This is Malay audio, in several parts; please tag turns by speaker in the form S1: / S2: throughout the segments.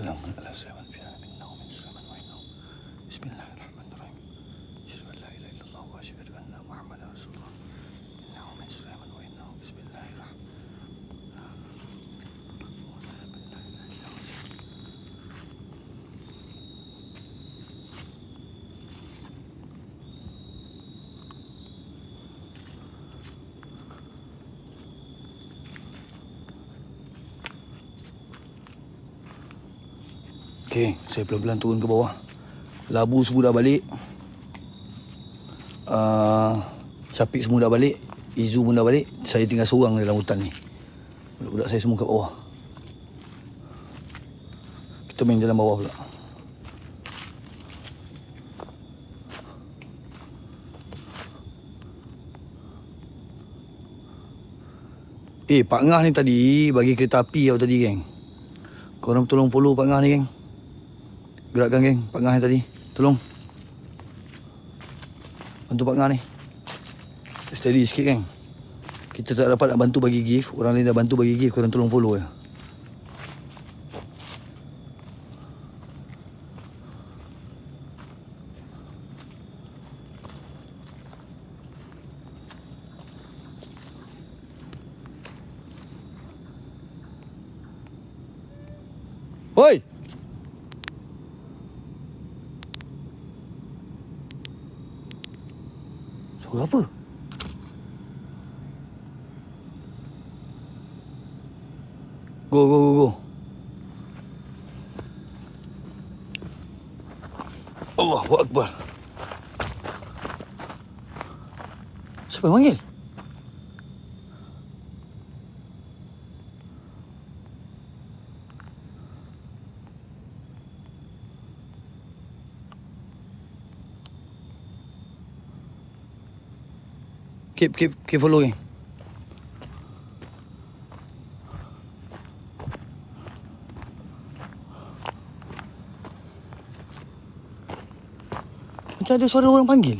S1: Ito lang, alas 7 p.m. now, minutes naman right now. Bismillah. Okey, saya pelan-pelan turun ke bawah. Labu semua dah balik. Uh, Syafiq semua dah balik. Izu pun dah balik. Saya tinggal seorang dalam hutan ni. Budak-budak saya semua kat bawah. Kita main jalan bawah pula. Eh, Pak Ngah ni tadi bagi kereta api apa tadi, geng? Korang tolong follow Pak Ngah ni, geng. Gerakkan geng Pak Ngah tadi. Tolong. Bantu Pak Ngah ni. Steady sikit geng. Kita tak dapat nak bantu bagi gift. Orang lain dah bantu bagi gift Korang tolong follow ya Hoi! Suara apa? Go, go, go, go. Allahu Akbar. Siapa yang panggil? Keep, keep, keep following. Macam ada suara orang panggil.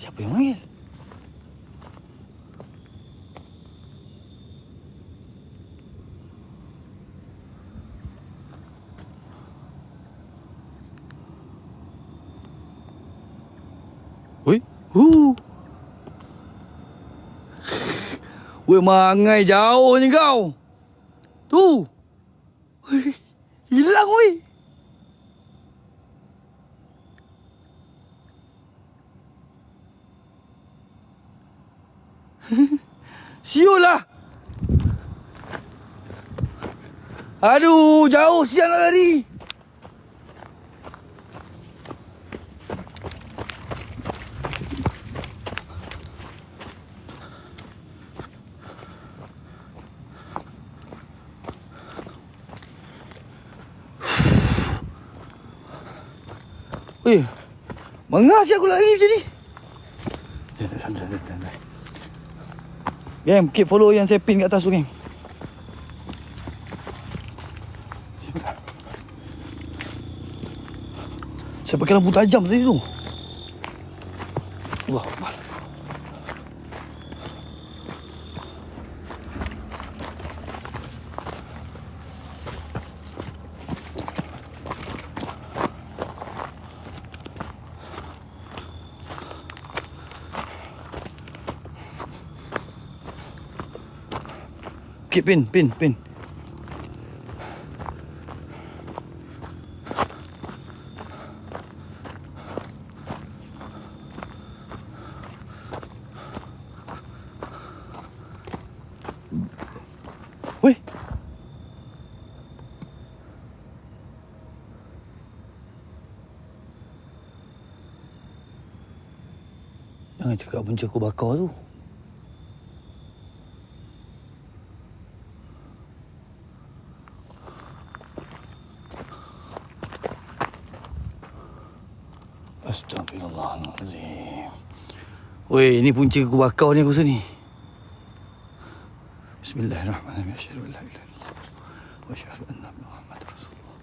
S1: Siapa yang panggil? Oi. Hu. Weh mangai jauh ni kau. Tu. Weh, Hilang weh. Siul lah. Aduh, jauh siang nak lari. Weh, mengah si aku lari macam ni. Jangan. Geng, keep follow yang saya pin kat atas tu, geng. Bismillah. Saya pakai lampu tajam tadi tu. Wah, Akbar. Keep pin, pin. Weh. Jangan cakap punca aku bakar tu. Weh, ini punca aku bakar ni aku rasa ni. Bismillahirrahmanirrahim. Asyhadu an la ilaha illallah wa asyhadu anna Muhammadar Rasulullah.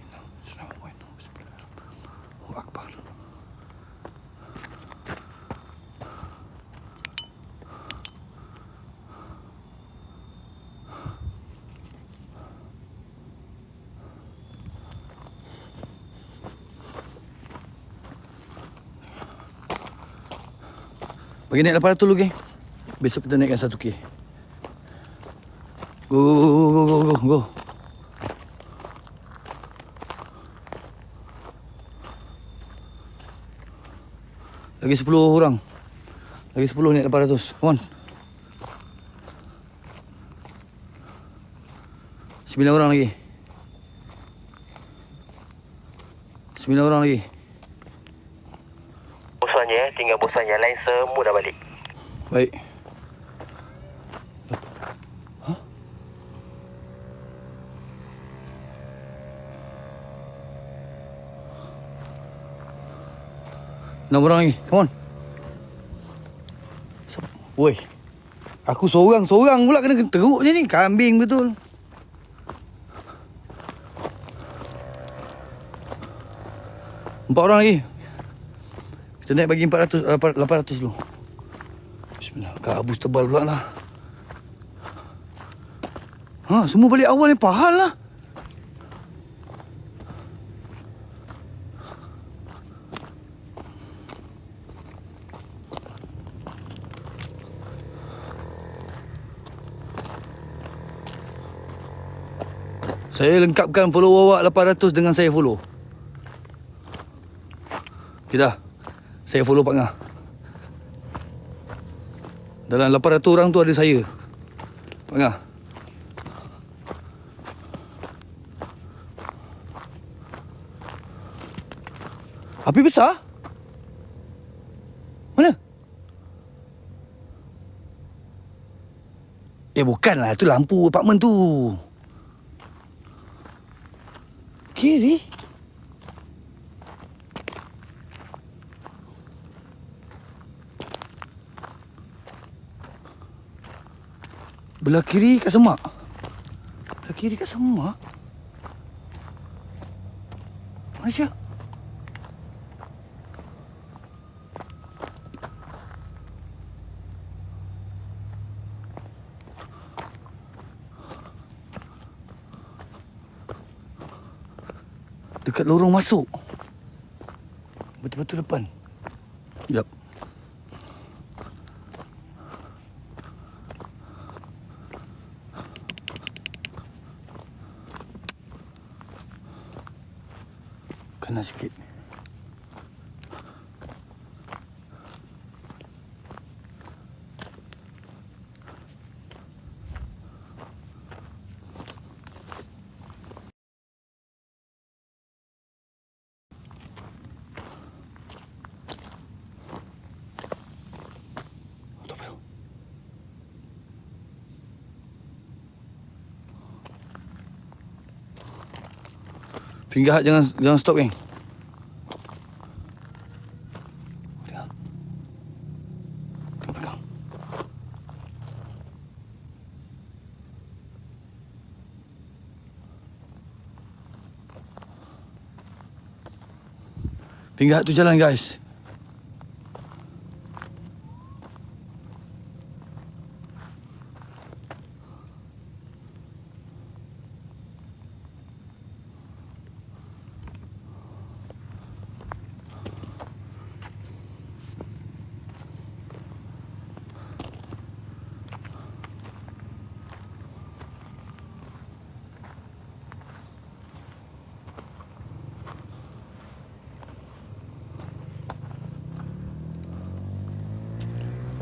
S1: Inna Assalamualaikum. Bismillahirrahmanirrahim. Allahu Akbar. Bagi naik 800 dulu geng. Besok kita naikkan 1K. Go go go go go go go. Lagi 10 orang. Lagi 10 naik 800. Come on. 9 orang lagi. 9 orang lagi.
S2: Tinggal bosannya. Lain semua dah balik.
S1: Baik. Enam orang lagi. Come on. Woi. Aku seorang, seorang pula kena teruk je ni. Kambing betul. Empat orang lagi. Kita naik bagi 400, uh, 800 dulu. Bismillah. Kabus tebal pula lah. Ha, semua balik awal ni pahal lah. Saya lengkapkan follow awak 800 dengan saya follow. Okey dah. Saya follow Pak Ngah. Dalam 800 orang tu ada saya. Pak Ngah. Api besar? Mana? Eh bukanlah tu lampu apartmen tu. Kiri. Belah kiri kat semak. Belah kiri kat semak. Malaysia. Dekat lorong masuk. Betul-betul depan. Yap. Kena sikit. Tak apa. Hard jangan jangan stop geng. Hard tu jalan guys.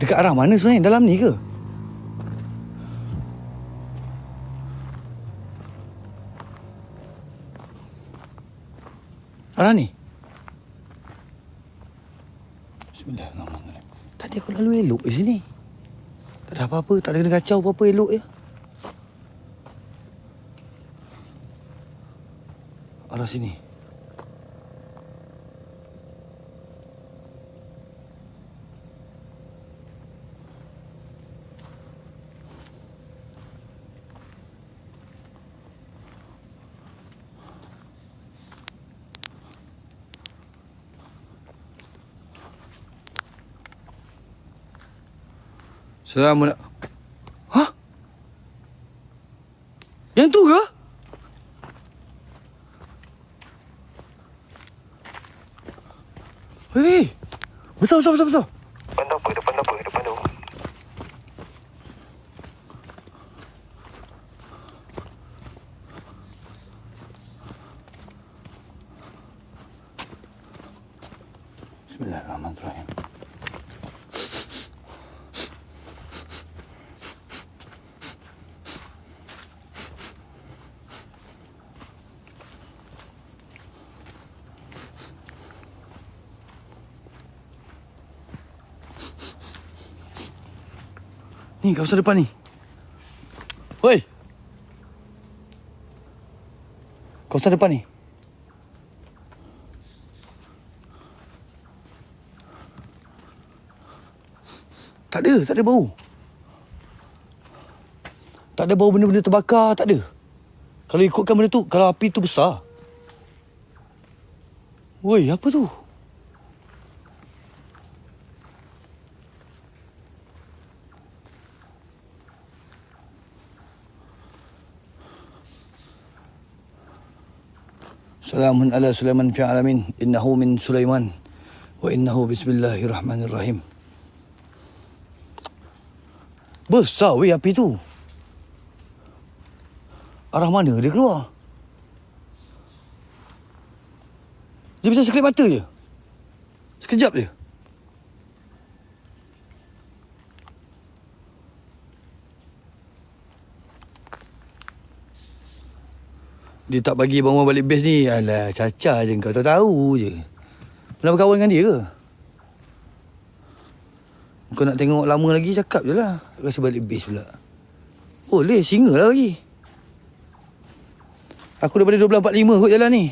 S1: Dekat arah mana sebenarnya? Dalam ni ke? Arah ni? Bismillahirrahmanirrahim. Tadi aku lalu elok di sini. Tak ada apa-apa. Tak ada kena kacau apa-apa elok je. Arah sini. Assalamualaikum. Hah? Yang tu ke? Hei, besar besar besar besar.
S2: Depan tu apa? Depan tu apa? Depan
S1: Bismillahirrahmanirrahim. Ni kawasan depan ni. Woi. Kawasan depan ni. Tak ada, tak ada bau. Tak ada bau benda-benda terbakar, tak ada. Kalau ikutkan benda tu, kalau api tu besar. Woi, apa tu? Salamun ala Sulaiman fi alamin. Innahu min Sulaiman. Wa innahu bismillahirrahmanirrahim. Besar weh api tu. Arah mana dia keluar? Dia macam sekelip mata je. Sekejap je. Dia tak bagi bangun balik base ni. Alah, caca je kau tahu-tahu je. Pernah berkawan dengan dia ke? Kau nak tengok lama lagi cakap je lah. Rasa balik base pula. Boleh, singa lah lagi. Aku daripada 12.45 kot jalan ni.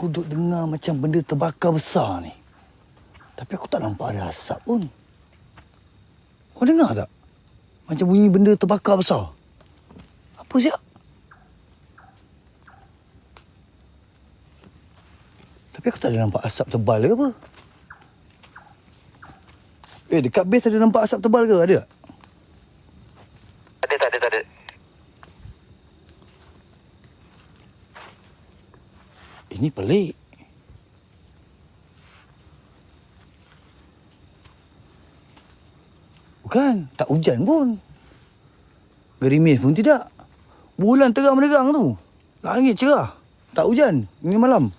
S1: Aku duk dengar macam benda terbakar besar ni. Tapi aku tak nampak ada asap pun. Kau dengar tak? Macam bunyi benda terbakar besar. Apa siap? Tapi aku tak ada nampak asap tebal ke apa. Eh, dekat base ada nampak asap tebal ke? Ada tak?
S2: Ada tak ada tak ada.
S1: Ini pelik. Bukan, tak hujan pun. Gerimis pun tidak. Bulan terang menerang tu. Langit cerah. Tak hujan. Ini malam.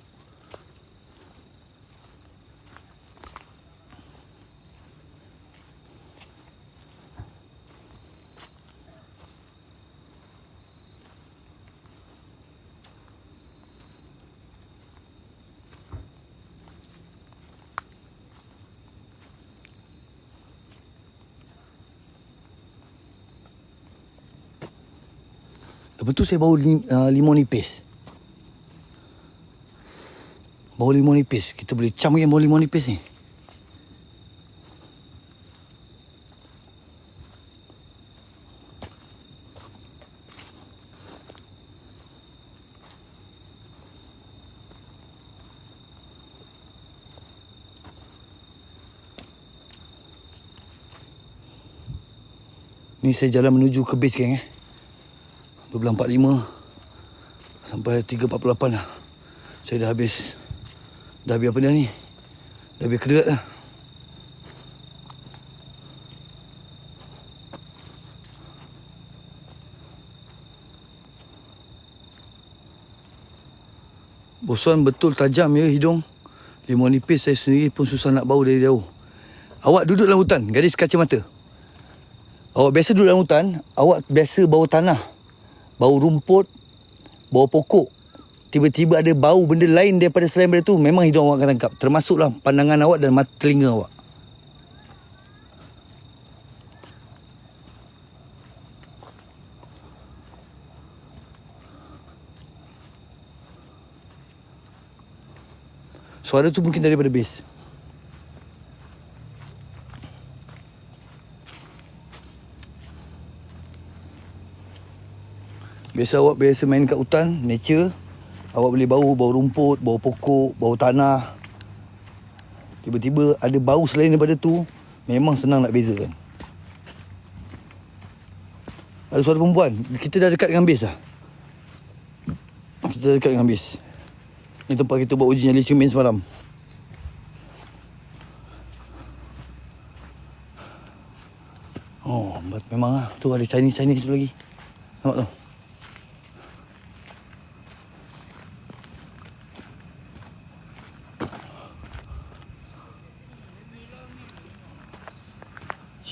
S1: Lepas tu saya bawa lim, uh, limau nipis. Bawa limau nipis. Kita boleh cam lagi bawa limau nipis ni. Ni saya jalan menuju ke base geng eh. 12.45 sampai 3.48 lah. Saya dah habis dah habis apa dah ni? Dah habis kedekat dah. Bosan betul tajam ya hidung. Limau nipis saya sendiri pun susah nak bau dari jauh. Awak duduk dalam hutan, gadis kacamata. Awak biasa duduk dalam hutan, awak biasa bau tanah bau rumput, bau pokok. Tiba-tiba ada bau benda lain daripada selain benda tu, memang hidung awak akan tangkap. Termasuklah pandangan awak dan mata telinga awak. Suara tu mungkin daripada base. Biasa awak biasa main kat hutan, nature. Awak boleh bau, bau rumput, bau pokok, bau tanah. Tiba-tiba ada bau selain daripada tu, memang senang nak bezakan. Ada suara perempuan. Kita dah dekat dengan base dah. Kita dah dekat dengan base. Ni tempat kita buat uji nyali cermin semalam. Oh, memang lah. Tu ada Chinese-Chinese tu lagi. Nampak tu?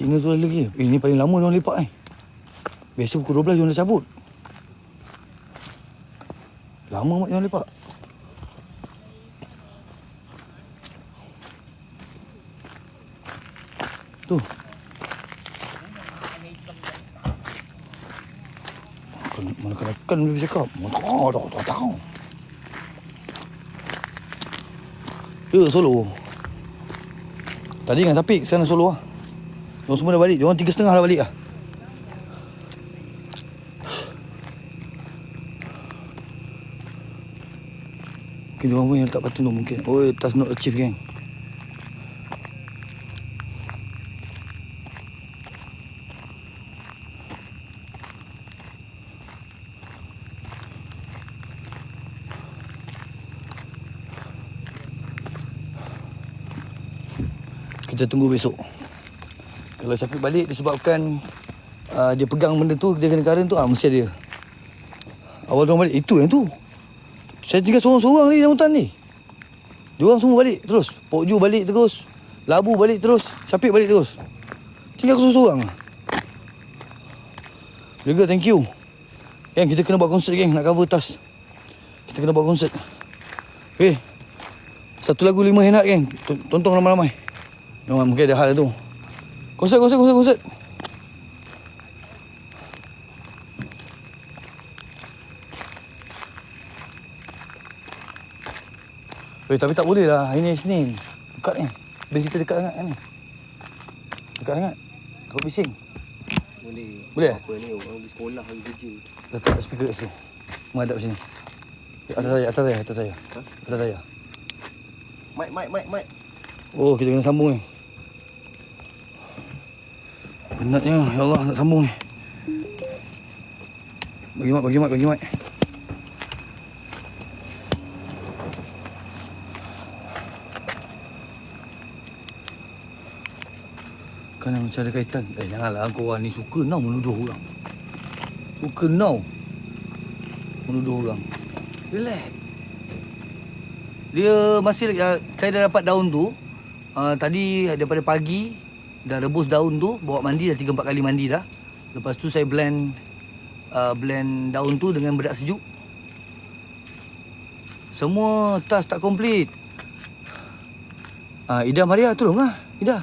S1: Cina tu lagi. Eh, ni paling lama diorang lepak eh. Biasa pukul 12 diorang dah cabut. Lama mak diorang lepak. Tu. Mana kan kan boleh bercakap. Oh, tak, tak, tak. Ya, solo. Tadi dengan Sapik, sekarang solo lah. Diorang semua dah balik. Diorang tiga setengah dah balik lah. Mungkin diorang pun yang letak patung tu mungkin. Oh, task not achieve geng. Kita tunggu besok. Kalau Syafiq balik disebabkan uh, dia pegang benda tu, dia kena current tu, ah mesti dia. Awal dia balik, itu yang tu. Saya tinggal seorang-seorang ni dalam hutan ni. Dia semua balik terus. Pok Ju balik terus. Labu balik terus. Syafiq balik terus. Tinggal aku seorang-seorang. Lega, thank you. Geng, kita kena buat konsert geng, nak cover tas. Kita kena buat konsert. Okay. Satu lagu lima hendak geng. Tonton ramai-ramai. Memang mungkin ada hal tu. Konsert, konsert, konsert, konsert. Eh, tapi tak boleh lah. Hari ni Isnin. Dekat ni. Base kita dekat sangat kan ni. Dekat sangat. Kau bising.
S3: Boleh.
S1: Boleh?
S3: Apa ni orang pergi sekolah hari kerja.
S1: Letak speaker kat situ. Menghadap sini. Eh, Atas saya, atas saya, atas saya.
S3: Ha?
S1: Atas saya.
S3: Mic, mic, mic, mic.
S1: Oh, kita kena sambung ni. Penatnya, ya Allah nak sambung ni. Bagi mat, bagi mat, bagi mat. Kan macam ada kaitan. Eh, janganlah kau orang ni suka now menuduh orang. Suka now. Menuduh orang. Relax. Dia masih uh, saya dah dapat daun tu. Uh, tadi daripada pagi dah rebus daun tu, bawa mandi dah 3 4 kali mandi dah. Lepas tu saya blend uh, blend daun tu dengan bedak sejuk. Semua tas tak komplit. Ah uh, Ida Maria tolonglah. Ida.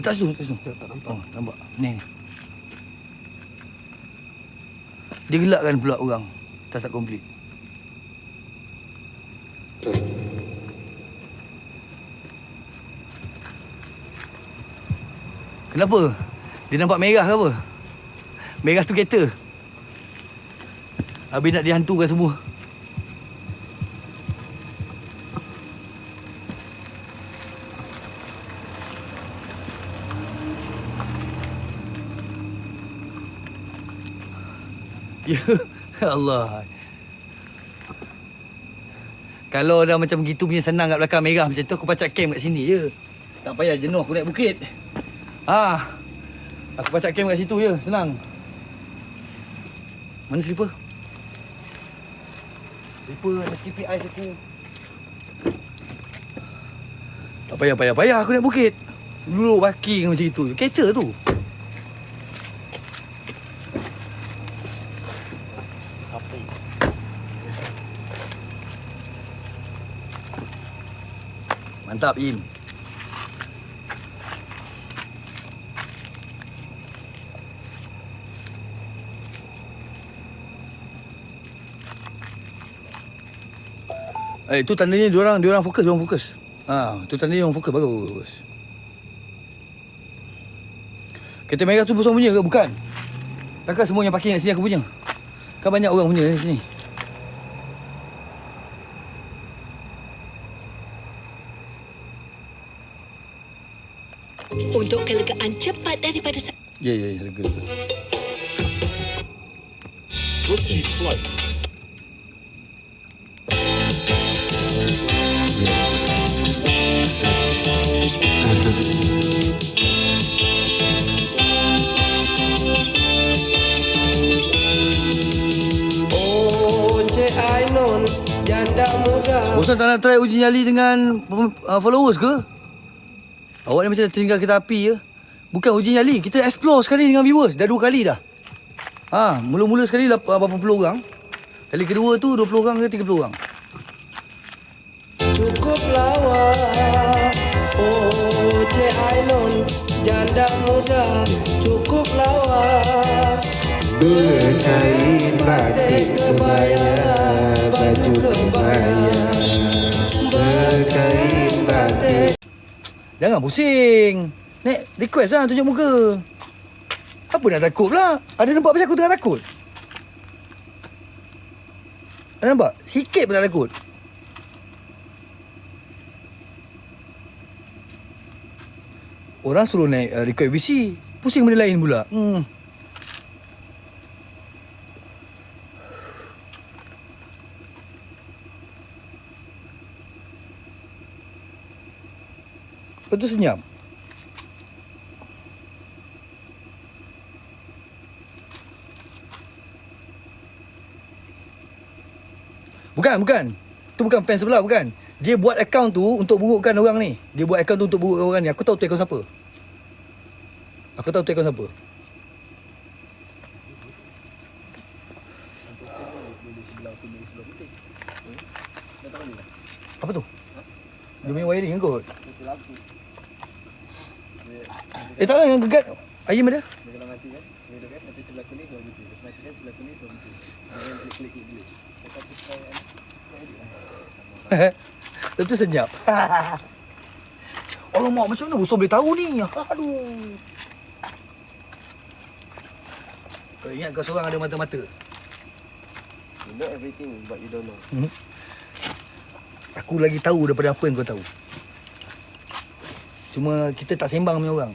S1: Tak situ, tak situ. Tak nampak. Oh, nampak. Ni. ni. Dia gelakkan pula orang. Tas tak komplit. Kenapa? Dia nampak merah ke apa? Merah tu kereta. Habis nak dihantukan semua. Ya Allah. Kalau dah macam gitu punya senang kat belakang merah macam tu aku pacak kem kat sini je. Tak payah jenuh aku naik bukit. Ah. Aku pacak kem kat situ je, senang. Mana slipper? Slipper ada skippy ice aku. Tak payah payah payah aku naik bukit. Dulu walking macam itu. Kereta tu. Mantap Im. Eh tu tandanya diorang diorang fokus, diorang fokus. Ha, tu tandanya diorang fokus bagus. Kereta merah tu bersama punya ke? Bukan. Takkan semua yang parking kat sini aku punya. Kan banyak orang punya kat sini. Bosan tak nak try uji nyali dengan uh, followers ke? Awak ni macam dah tinggal kereta api je. Bukan uji nyali, kita explore sekali dengan viewers. Dah dua kali dah. Ha, mula-mula sekali uh, berapa puluh orang. Kali kedua tu 20 orang ke 30 orang.
S4: Cukup lawa. Oh, Cik Ainon, janda muda. Cukup lawa.
S5: Berkain batik kebaya Baju kebaya Berkain batik
S1: Jangan pusing. Nek, request lah tunjuk muka. Apa nak takut pula? Ada nampak macam aku tengah takut? Ada nampak? Sikit pun tak takut. Orang suruh naik uh, record VC. Pusing benda lain pula. Hmm. Itu senyap. Bukan, bukan. Tu bukan fans sebelah, bukan. Dia buat account tu untuk burukkan orang ni. Dia buat account tu untuk burukkan orang ni. Aku tahu tu account siapa. Aku tahu tu account siapa. Apa tu? Dia punya wiring kan kot? Eh tak ada yang gegat. Ayam ada? Itu senyap. Alamak, macam mana Busur boleh tahu ni? Aduh. Kau ingat kau seorang ada mata-mata?
S3: You know everything but you don't know.
S1: Hmm? Aku lagi tahu daripada apa yang kau tahu. Cuma kita tak sembang punya orang.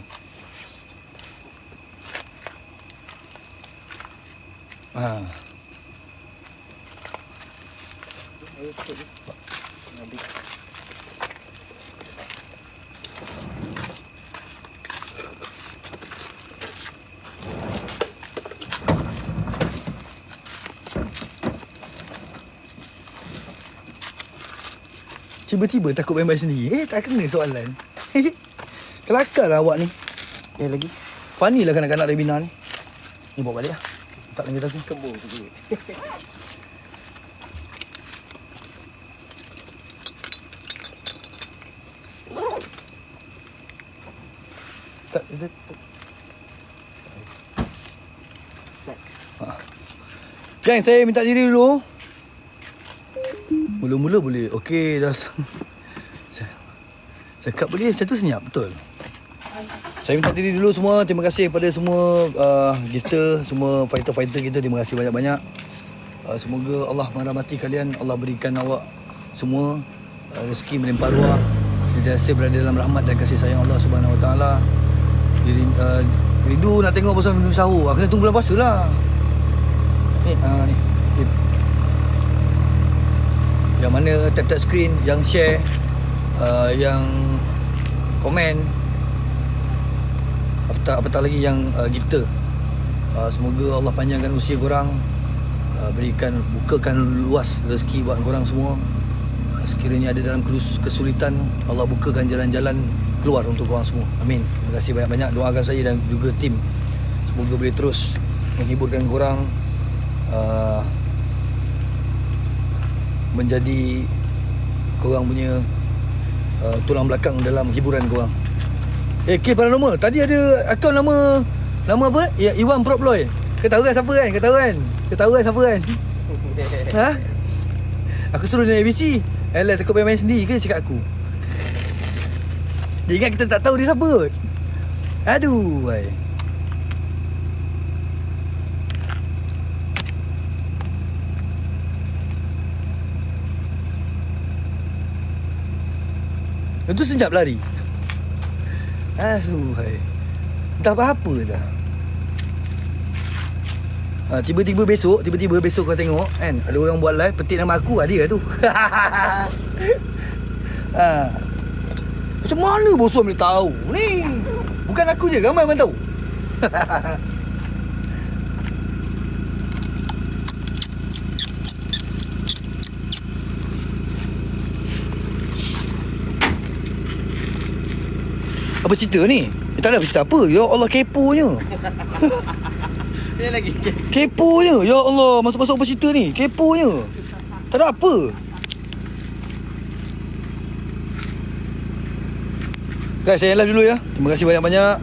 S1: Tiba-tiba takut main-main sendiri. Eh tak kena soalan. Kelakar lah awak ni.
S3: Eh lagi.
S1: Funny lah kanak-kanak Rebina ni. Ni bawa balik lah. Tak lagi aku.
S3: Kembung tu.
S1: Tak, tak, tak. Ha. Piang, saya minta diri dulu. Mula-mula boleh. Okey, dah. Saya- Cakap boleh, macam tu senyap, betul. Saya minta diri dulu semua. Terima kasih kepada semua uh, gifter, semua fighter-fighter kita. Terima kasih banyak-banyak. Uh, semoga Allah merahmati kalian. Allah berikan awak semua uh, rezeki melimpah ruah. Sentiasa berada dalam rahmat dan kasih sayang Allah Subhanahu Wa Taala. Uh, rindu nak tengok pasal minum sahur. Ah, Kena tunggu bulan puasa lah. Ni, uh, ni. ni. Yang mana tap-tap screen, yang share, uh, yang komen. Apatah, apatah lagi yang uh, gifter. Uh, semoga Allah panjangkan usia korang. Uh, berikan, bukakan luas rezeki buat korang semua. Uh, sekiranya ada dalam kesulitan, Allah bukakan jalan-jalan keluar untuk korang semua. Amin. Terima kasih banyak-banyak. Doakan saya dan juga tim. Semoga boleh terus menghiburkan korang. Uh, menjadi korang punya uh, tulang belakang dalam hiburan korang. Eh, Kill Paranormal. Tadi ada akaun nama nama apa? Ya, Iwan Proploy. Kau tahu kan siapa kan? Kau tahu kan? Kau tahu kan siapa kan? ha? Aku suruh dia ABC. Alah, takut main-main sendiri ke dia cakap aku? Dia ingat kita tak tahu dia siapa kot. Aduh, wai. Itu senyap lari. Aduh, hai. Dah apa-apa dah. Ha, tiba-tiba besok, tiba-tiba besok kau tengok kan, ada orang buat live petik nama aku, ada tu. ha. Macam mana bos boleh tahu ni? Bukan aku je, ramai orang tahu. Apa cerita ni? Eh, tak ada cerita apa. Ya Allah keponya.
S3: Dia lagi.
S1: Keponya. Ya Allah, masuk-masuk apa cerita ni? Keponya. Tak ada apa. Guys, saya live dulu ya. Terima kasih banyak-banyak.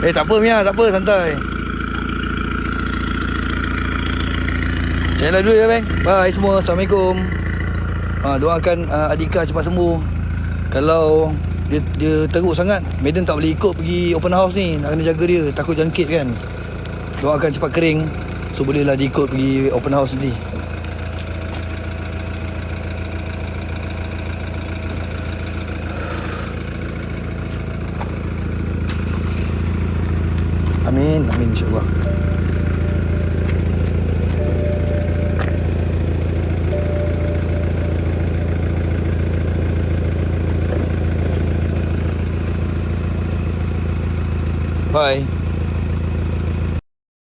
S1: Eh, tak apa Mia, tak apa, santai. Saya live dulu ya, bang. Bye semua. Assalamualaikum. Ha, doakan uh, Adika cepat sembuh. Kalau dia dia teruk sangat, Maiden tak boleh ikut pergi open house ni. Nak kena jaga dia, takut jangkit kan. Doakan cepat kering. So bolehlah dia ikut pergi open house nanti. Amin, amin insyaAllah. Bye.